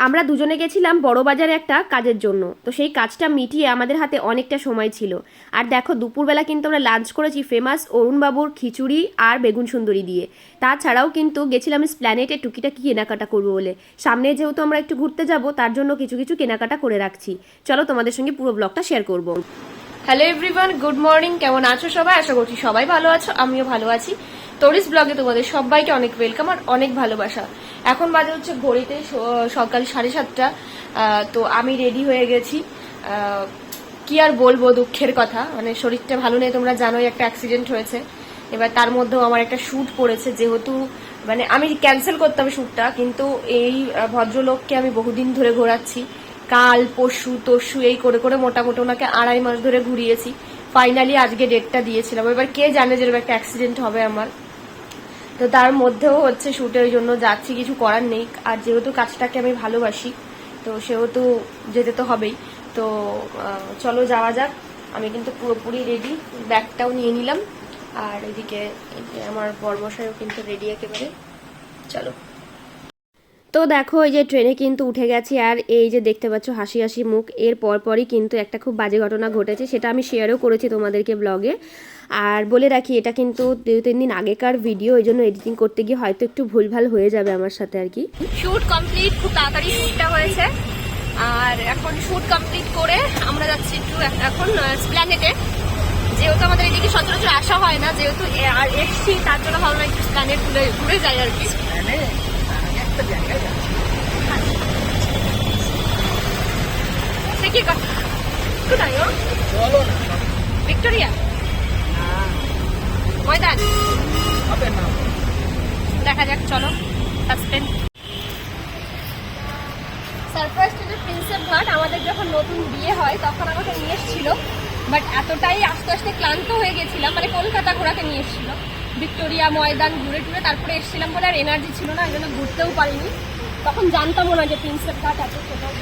আমরা দুজনে গেছিলাম বড়বাজারে একটা কাজের জন্য। তো সেই কাজটা মিটিয়ে আমাদের হাতে অনেকটা সময় ছিল। আর দেখো, দুপুরবেলা কিন্তু আমরা লাঞ্চ করেছি ফেমাস অরুণবাবুর খিচুড়ি আর বেগুন সুন্দরী দিয়ে। তাছাড়াও কিন্তু গেছিলাম স্প্ল্যানেটে টুকিটাকি কেনাকাটা করব বলে। সামনে যেহেতু আমরা একটু ঘুরতে যাব, তার জন্য কিছু কিছু কেনাকাটা করে রাখছি। চলো তোমাদের সঙ্গে পুরো ব্লগটা শেয়ার করব। হ্যালো এভরিওয়ান গুড মর্নিং কেমন আছো সবাই? আশা করছি সবাই ভালো আছো, আমিও ভালো আছি। টরিস ব্লগে তোমাদের সবাইকে অনেক ওয়েলকাম আর অনেক ভালোবাসা। এখন বাজে হচ্ছে ঘড়িতে সকাল সাড়ে সাতটা। তো আমি রেডি হয়ে গেছি। কি আর বলব দুঃখের কথা। মানে শরীরটা ভালো নেই, তোমরা জানোই একটা অ্যাক্সিডেন্ট হয়েছে। এবার তার মধ্যেও আমার একটা শ্যুট পড়েছে, যেহেতু মানে আমি ক্যান্সেল করতাম শ্যুটটা কিন্তু এই ভদ্রলোককে আমি বহুদিন ধরে ঘোরাচ্ছি। কাল, পরশু, তরশু, এই করে করে মোটামুটি ওনাকে আড়াই মাস ধরে ঘুরিয়েছি। ফাইনালি আজকে ডেটটা দিয়েছিলাম। এবার কে জানে যে একটা অ্যাক্সিডেন্ট হবে আমার। তো তার মধ্যেও হচ্ছে শ্যুটের জন্য যাচ্ছি, কিছু করার নেই। আর যেহেতু কাজটাকে আমি ভালোবাসি, তো সেহেতু যেতে তো হবেই। তো চলো যাওয়া যাক। আমি কিন্তু পুরোপুরি রেডি ব্যাগটাও নিয়ে নিলাম। আর এদিকে আমার বর্মশাইও কিন্তু রেডি একেবারে। চলো। তো দেখো এই যে ট্রেনে কিন্তু উঠে গেছি আর এই যে দেখতে পাচ্ছ হাসি হাসি মুখ এর পরপরই কিন্তু একটা খুব বাজে ঘটনা ঘটেছে সেটা আমি শেয়ারও করেছি তোমাদেরকে ব্লগে আর বলে রাখি এটা কিন্তু দু তিন দিন আগেকার ভিডিও এই জন্য এডিটিং করতে গিয়ে হয়তো একটু ভুলভাল হয়ে যাবে আমার সাথে আর কি। শুট কমপ্লিট খুব তাড়াতাড়ি শুটটা হয়েছে। আর এখন শুট কমপ্লিট করে আমরা যাচ্ছি একটু এখন স্প্ল্যানেটে যেহেতু আমাদের এদিকে সচরাচর আসা হয় না যেহেতু এ- আর এসছি তার জন্য ভালো একটু স্প্ল্যানেট ঘুরে ঘুরে যাই আর কি। সে কি কথা কোথায় গো? ভিক্টোরিয়া? ময়দান? দেখা যাক চলো সাসপেন্ড সারপ্রাইজ প্রিন্সেপ ঘাট আমাদের যখন নতুন বিয়ে হয় তখন আমাকে নিয়ে এসেছিল। বাট এতটাই আস্তে আস্তে ক্লান্ত হয়ে গেছিলাম মানে কলকাতা ঘোরাতে নিয়ে এসেছিল। ভিক্টোরিয়া ময়দান ঘুরে টুরে তারপরে এসেছিলাম বলে আর এনার্জি ছিল না এই জন্য ঘুরতেও পারিনি। তখন জানতামও না যে প্রিন্সেপ ঘাট আছে সেটাও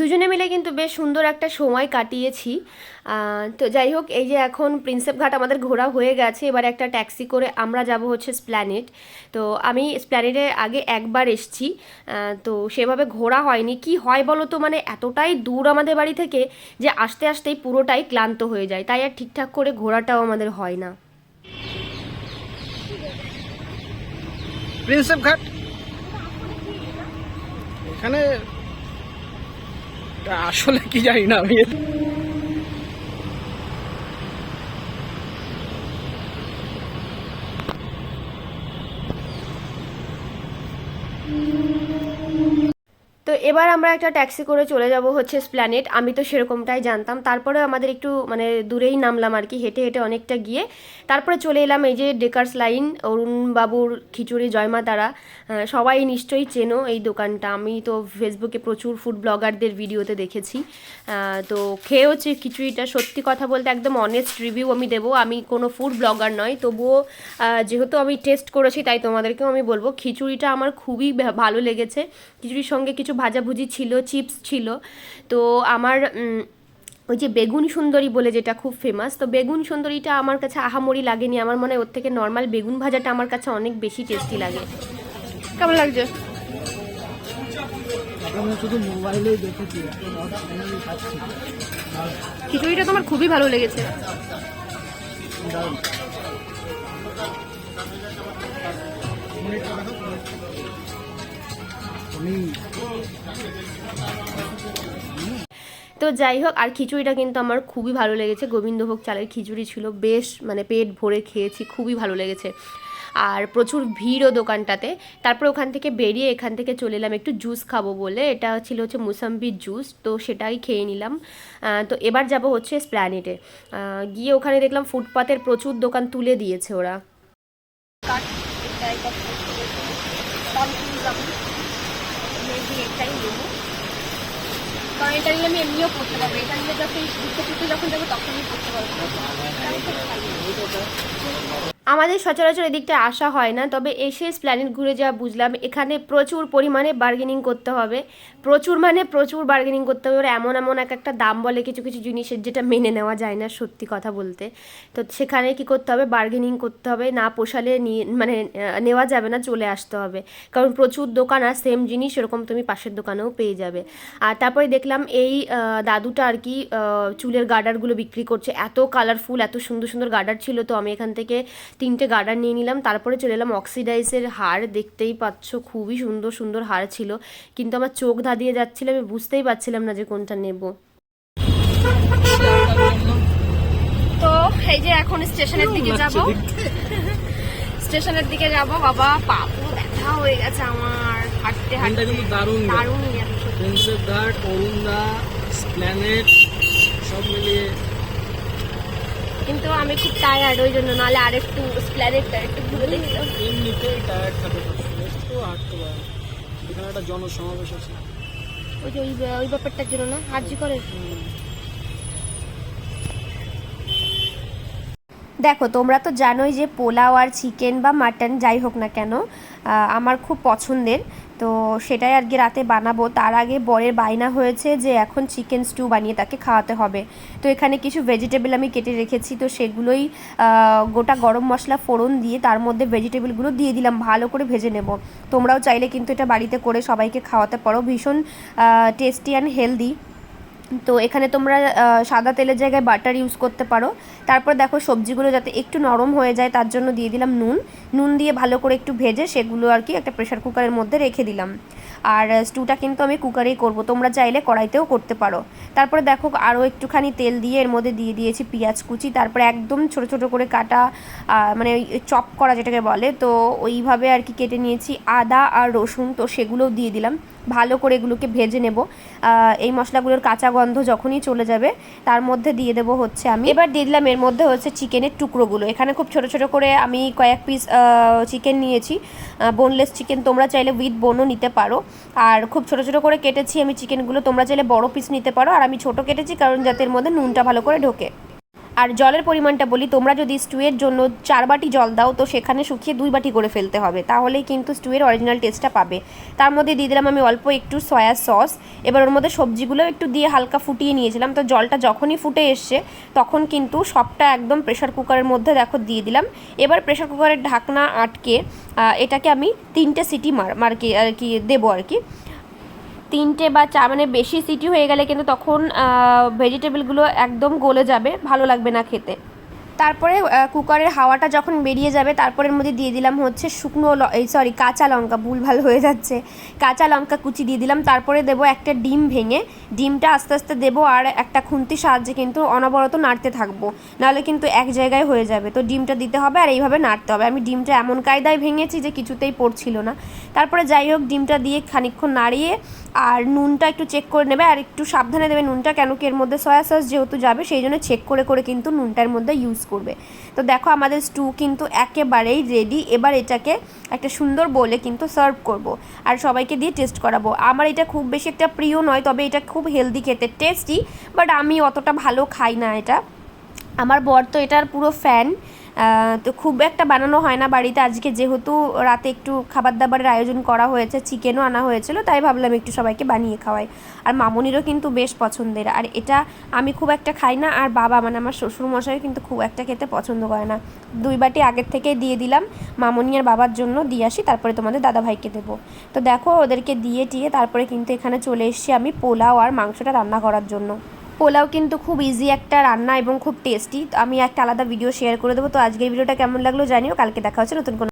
দুজনে মিলে কিন্তু বেশ সুন্দর একটা সময় কাটিয়েছি। তো যাই হোক, এই যে এখন প্রিন্সেপ ঘাট আমাদের ঘোরা হয়ে গেছে, এবার একটা ট্যাক্সি করে আমরা যাব হচ্ছে স্প্ল্যানেট তো আমি স্প্ল্যানেটে আগে একবার এসছি তো সেভাবে ঘোরা হয়নি। কি হয় বলো তো মানে এতটাই দূর আমাদের বাড়ি থেকে যে আসতে আসতেই পুরোটাই ক্লান্ত হয়ে যায়, তাই আর ঠিকঠাক করে ঘোরাটাও আমাদের হয় না। প্রিন্সেপ ঘাট? এখানে আসলে কি জানি না আমি। এবার আমরা একটা ট্যাক্সি করে চলে যাব হচ্ছে স্প্ল্যানেট আমি তো সেরকমটাই জানতাম। তারপরে আমাদের একটু মানে দূরেই নামলাম আর কি, হেঁটে হেঁটে অনেকটা গিয়ে। তারপরে চলে এলাম এই যে ডেকার্স লাইন অরুণবাবুর খিচুড়ি জয়মা তারা সবাই নিশ্চয়ই চেনো এই দোকানটা। আমি তো ফেসবুকে প্রচুর ফুড ব্লগারদের ভিডিওতে দেখেছি। তো খেয়ে হচ্ছে খিচুড়িটা। সত্যি কথা বলতে একদম অনেস্ট রিভিউ আমি দেবো। আমি কোনো ফুড ব্লগার নয়। তবুও যেহেতু আমি টেস্ট করেছি, তাই তোমাদেরকেও আমি বলব, খিচুড়িটা আমার খুবই ভালো লেগেছে। খিচুড়ির সঙ্গে কিছু ভাজাভুজি ছিল চিপস ছিল। তো আমার ওই যে বেগুন সুন্দরী বলে যেটা খুব ফেমাস তো বেগুন সুন্দরীটা আমার কাছে আহামরি লাগেনি। আমার মনে হয় ওর থেকে নর্মাল বেগুন ভাজাটা আমার কাছে অনেক বেশি টেস্টি লাগে। কেমন লাগছে? খিচুড়িটা তোমার খুবই ভালো লেগেছে। দারুণ। তো যাই হোক, আর খিচুড়িটা কিন্তু আমার খুবই ভালো লেগেছে। গোবিন্দভোগ চালের খিচুড়ি ছিল। বেশ মানে পেট ভরে খেয়েছি, খুবই ভালো লেগেছে। আর প্রচুর ভিড়ও দোকানটাতে। তারপর ওখান থেকে বেরিয়ে এখান থেকে চলে এলাম একটু জুস খাব বলে। এটা ছিল হচ্ছে মুসাম্বির জুস তো সেটাই খেয়ে নিলাম। তো এবার যাব হচ্ছে স্প্ল্যানেটে গিয়ে ওখানে দেখলাম ফুটপাতের প্রচুর দোকান তুলে দিয়েছে ওরা এটাই নেব কারণ এটা নিয়ে আমি এমনিও পড়তে পারব। এটা নিয়ে যখন ঘুরতে ফিরতে যখন যাব, তখনই পড়তে পারব। আমাদের সচরাচর এদিকটা আসা হয় না, তবে এসে প্ল্যানেট ঘুরে যা বুঝলাম, এখানে প্রচুর পরিমাণে বার্গেনিং করতে হবে। প্রচুর মানে প্রচুর বার্গেনিং করতে হবে, ওরা এমন এমন এক একটা দাম বলে কিছু কিছু জিনিসের যেটা মেনে নেওয়া যায় না সত্যি কথা বলতে। তো সেখানে কি করতে হবে? বার্গেনিং করতে হবে, না পোষালে নিয়ে মানে নেওয়া যাবে না, চলে আসতে হবে। কারণ প্রচুর দোকান আর সেম জিনিস এরকম তুমি পাশের দোকানেও পেয়ে যাবে। আর তারপরে দেখলাম এই দাদুটা আর কি চুলের গার্ডারগুলো বিক্রি করছে। এত কালারফুল এত সুন্দর সুন্দর গার্ডার ছিল, তো আমি এখান থেকে তিনটে গার্ডার নিয়ে নিলাম তারপরে চলে এলাম অক্সিডাইসের হার দেখতেই পাচ্ছ খুবই সুন্দর সুন্দর হার ছিল। কিন্তু আমার চোখ ধাঁধিয়ে যাচ্ছিল আমি বুঝতেই পারছিলাম না যে কোনটা নেব। তো এই যে এখন স্টেশনের দিকে যাব। স্টেশনের দিকে যাব। বাবা পা পুরো ব্যথা হয়ে গেছে আমার। হাঁটতে হাঁটতে। কিন্তু দারুণ দারুণ। ঘাট অরুণদা প্ল্যানেট সব মিলিয়ে কিন্তু আমি খুব টায়ার্ড ওই জন্য নাহলে আরেকটু স্প্ল্যানেটটা একটু ঘুরে দেখতাম। এমনিতেই টায়ার্ড থাকে তো হাঁটতে পারে এখানে একটা জনসমাবেশ আছে। ওই যে ওই ওই ব্যাপারটার জন্য না হার্জি করে। দেখো তোমরা তো জানোই যে পোলাও আর চিকেন বা মাটন যাই হোক না কেন আমার খুব পছন্দের। তো সেটাই আর কি রাতে বানাবো। তার আগে বরের বায়না হয়েছে যে এখন চিকেন স্টু বানিয়ে তাকে খাওয়াতে হবে। তো এখানে কিছু ভেজিটেবল আমি কেটে রেখেছি, তো সেগুলোই গোটা গরম মশলা ফোড়ন দিয়ে তার মধ্যে ভেজিটেবলগুলো দিয়ে দিলাম, ভালো করে ভেজে নেব। তোমরাও চাইলে কিন্তু এটা বাড়িতে করে সবাইকে খাওয়াতে পারো। ভীষণ টেস্টি অ্যান্ড হেলদি তো এখানে তোমরা সাদা তেলের জায়গায় বাটার ইউজ করতে পারো। তারপর দেখো সবজিগুলো যাতে একটু নরম হয়ে যায়, তার জন্য দিয়ে দিলাম নুন। নুন দিয়ে ভালো করে একটু ভেজে সেগুলো আর কি একটা প্রেশার কুকারের মধ্যে রেখে দিলাম। আর স্টুটা কিন্তু আমি কুকারেই করব, তোমরা চাইলে কড়াইতেও করতে পারো। তারপরে দেখো আরও একটুখানি তেল দিয়ে এর মধ্যে দিয়ে দিয়েছি পেঁয়াজ কুচি। তারপরে একদম ছোট ছোট করে কাটা মানে চপ করা যেটাকে বলে, তো ওইভাবে আর কি কেটে নিয়েছি। আদা আর রসুন, তো সেগুলোও দিয়ে দিলাম। ভালো করে এগুলোকে ভেজে নেব। এই মশলাগুলোর কাঁচা গন্ধ যখনই চলে যাবে, তার মধ্যে দিয়ে দেবো হচ্ছে আমি। এবার দিয়ে দিলাম, এর মধ্যে হচ্ছে চিকেনের টুকরোগুলো। এখানে খুব ছোট ছোট করে আমি কয়েক পিস চিকেন নিয়েছি। বোনলেস চিকেন তোমরা চাইলে উইথ বোনও নিতে পারো। আর খুব ছোট ছোট করে কেটেছি আমি চিকেনগুলো তোমরা চাইলে বড় পিস নিতে পারো। আর আমি ছোট কেটেছি কারণ যাতে এর মধ্যে নুনটা ভালো করে ঢোকে। আর জলের পরিমাণটা বলি, তোমরা যদি স্টুয়ের জন্য চার বাটি জল দাও, তো সেখানে শুকিয়ে দুই বাটি করে ফেলতে হবে। তাহলেই কিন্তু স্টুয়ের অরিজিনাল টেস্টটা পাবে। তার মধ্যে দিয়ে দিলাম আমি অল্প একটু সয়া সস এবার ওর মধ্যে সবজিগুলো একটু দিয়ে হালকা ফুটিয়ে নিয়েছিলাম। তো জলটা যখনই ফুটে এসছে, তখন কিন্তু সবটা একদম প্রেশার কুকারের মধ্যে দেখো দিয়ে দিলাম। এবার প্রেশার কুকারের ঢাকনা আটকে এটাকে আমি তিনটে সিটি মার মার কি আর কি, দেবো আর কি। তিনটে বা চার মানে বেশি সিটি হয়ে গেলে কিন্তু তখন ভেজিটেবলগুলো একদম গলে যাবে, ভালো লাগবে না খেতে। তারপরে কুকারের হাওয়াটা যখন বেরিয়ে যাবে তারপরে এর মধ্যে দিয়ে দিলাম হচ্ছে শুকনো এই সরি কাঁচা লঙ্কা ভুলভাল হয়ে যাচ্ছে। কাঁচা লঙ্কা কুচি দিয়ে দিলাম, তারপরে দেবো একটা ডিম ভেঙে, ডিমটা আস্তে আস্তে দেবো আর একটা খুন্তির সাহায্যে কিন্তু অনবরত নাড়তে থাকব। নাহলে কিন্তু এক জায়গায় হয়ে যাবে, তো ডিমটা দিতে হবে আর এইভাবে নাড়তে হবে। আমি ডিমটা এমন কায়দায় ভেঙেছি যে কিছুতেই পড়ছিল না। তারপরে যাই হোক, ডিমটা দিয়ে খানিকক্ষণ নাড়িয়ে আর নুনটা একটু চেক করে নেবে, আর একটু সাবধানে দেবে নুনটা, কেন কি এর মধ্যে সয়া সস যেহেতু যাবে, সেই জন্য চেক করে করে কিন্তু নুনটার মধ্যে ইউজ করবে। তো দেখো আমাদের স্টু কিন্তু একেবারেই রেডি এবার এটাকে একটা সুন্দর বলে কিন্তু সার্ভ করব আর সবাইকে দিয়ে টেস্ট করাবো। আমার এটা খুব বেশি একটা প্রিয় নয়, তবে এটা খুব হেলদি খেতে টেস্টি বাট আমি অতটা ভালো খাই না এটা। আমার বর তো এটার পুরো ফ্যান তো খুব একটা বানানো হয় না বাড়িতে। আজকে যেহেতু রাতে একটু খাবার দাবারের আয়োজন করা হয়েছে, চিকেনও আনা হয়েছিল, তাই ভাবলাম একটু সবাইকে বানিয়ে খাওয়াই। আর মামনিরও কিন্তু বেশ পছন্দের, আর এটা আমি খুব একটা খাই না, আর বাবা মানে আমার শ্বশুর মশাই কিন্তু খুব একটা খেতে পছন্দ করে না। দুই বাটি আগের থেকে দিয়ে দিলাম, মামনি আর বাবার জন্য দিয়ে আসি, তারপরে তোমাদের দাদা ভাইকে দেবো। তো দেখো ওদেরকে দিয়ে টিয়ে তারপরে কিন্তু এখানে চলে এসেছি আমি পোলাও আর মাংসটা রান্না করার জন্য। পোলাও কিন্তু খুব ইজি একটা রান্না এবং খুব টেস্টি আমি একটা আলাদা ভিডিও শেয়ার করে দেবো। তো আজকের ভিডিওটা কেমন লাগল জানিও। কালকে দেখা হচ্ছে নতুন কোনো